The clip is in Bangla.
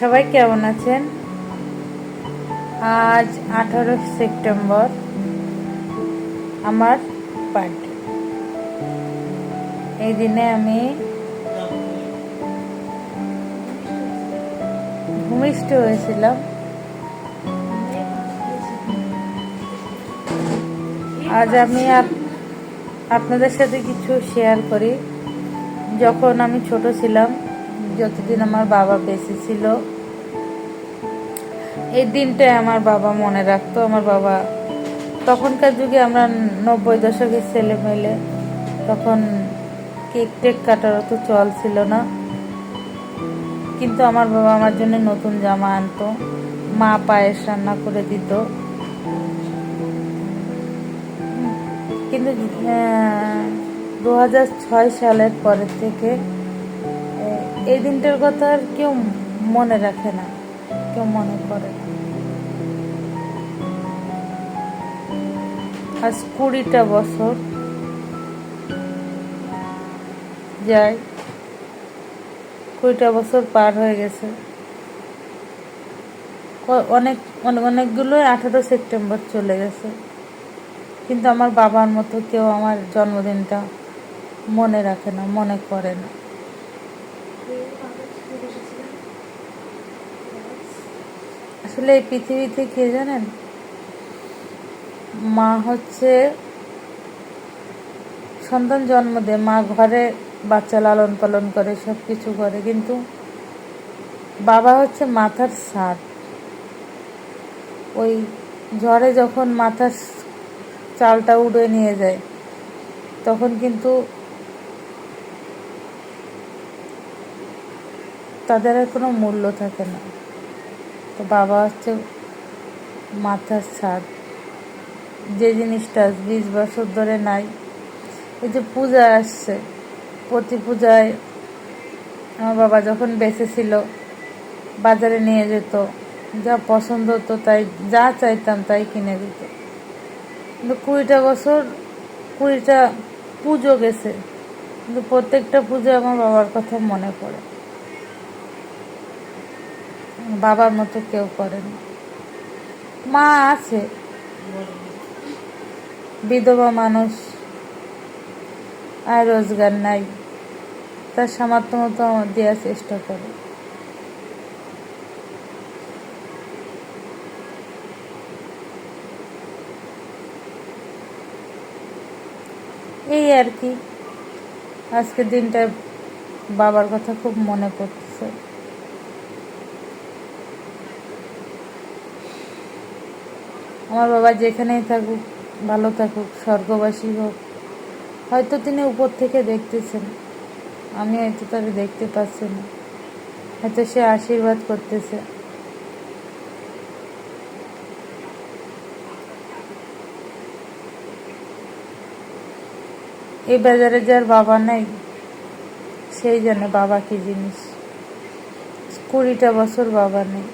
সবাই কেমন আছেন? আজ আঠারো সেপ্টেম্বর, আমার বার্থডে এই দিনে আমি ভূমিষ্ঠ হয়েছিলাম। আজ আমি আপ- আপনাদের সাথে কিছু শেয়ার করি। যখন আমি ছোট ছিলাম যতদিন আমার বাবা বেঁচে ছিল, এই দিনটাই আমার বাবা মনে রাখতো। আমার বাবা তখনকার যুগে আমরা নব্বই দশকের ছেলে মেলে, তখন কেক টেক কাটার অত চল ছিল না। কিন্তু আমার বাবা আমার জন্য নতুন জামা আনতো, মা পায়েস রান্না করে দিত। কিন্তু দু হাজার ছয় সালের পরের থেকে এই দিনটার কথা আর কেউ মনে রাখে না, কেউ মনে করে না। আজ কুড়িটা বছর যায় কুড়িটা বছর পার হয়ে গেছে। অনেক অনেক, অনেকগুলো আঠারো সেপ্টেম্বর চলে গেছে। কিন্তু আমার বাবার মতো কেউ আমার জন্মদিনটা মনে রাখে না, মনে করে না। আসলে এই পৃথিবীতে কে জানেন? মা হচ্ছে সন্তান জন্ম দেয়, মা ঘরে বাচ্চা লালন পালন করে সব কিছু করে, কিন্তু বাবা হচ্ছে মাথার ছাদ ওই ঝড়ে যখন মাথার চালটা উড়ে নিয়ে যায়, তখন কিন্তু তাদের আর কোনো মূল্য থাকে না। তো বাবা হচ্ছে মাথার ছাদ। যে জিনিসটা বিশ বছর ধরে নাই, এই যে পূজা আসছে, প্রতি পূজায় আমার বাবা যখন বেঁচে ছিল বাজারে নিয়ে যেত, যা পছন্দ হতো তাই, যা চাইতাম তাই কিনে দিত। কিন্তু কুড়িটা বছর, কুড়িটা পুজো গেছে, কিন্তু প্রত্যেকটা পুজো আমার বাবার কথা মনে পড়ে। বাবার মতো কেউ করে না। মা আছে। বিধবা মানুষ, আর রোজগার নাই। তার সামর্থ্য মতো দেওয়ার চেষ্টা করে। এই আর কি। আজকের দিনটা বাবার কথা খুব মনে পড়তেছে আমার বাবা যেখানেই থাকুক, ভালো থাকুক, স্বর্গবাসী হোক, হয়তো তিনি উপর থেকে দেখতেছেন। আমি হয়তো তাকে দেখতে পাচ্ছি না। হয়তো সে আশীর্বাদ করতেছে। এই বাজারে যার বাবা নেই, সেই জানে বাবা কি জিনিস। কুড়িটা বছর বাবা নেই।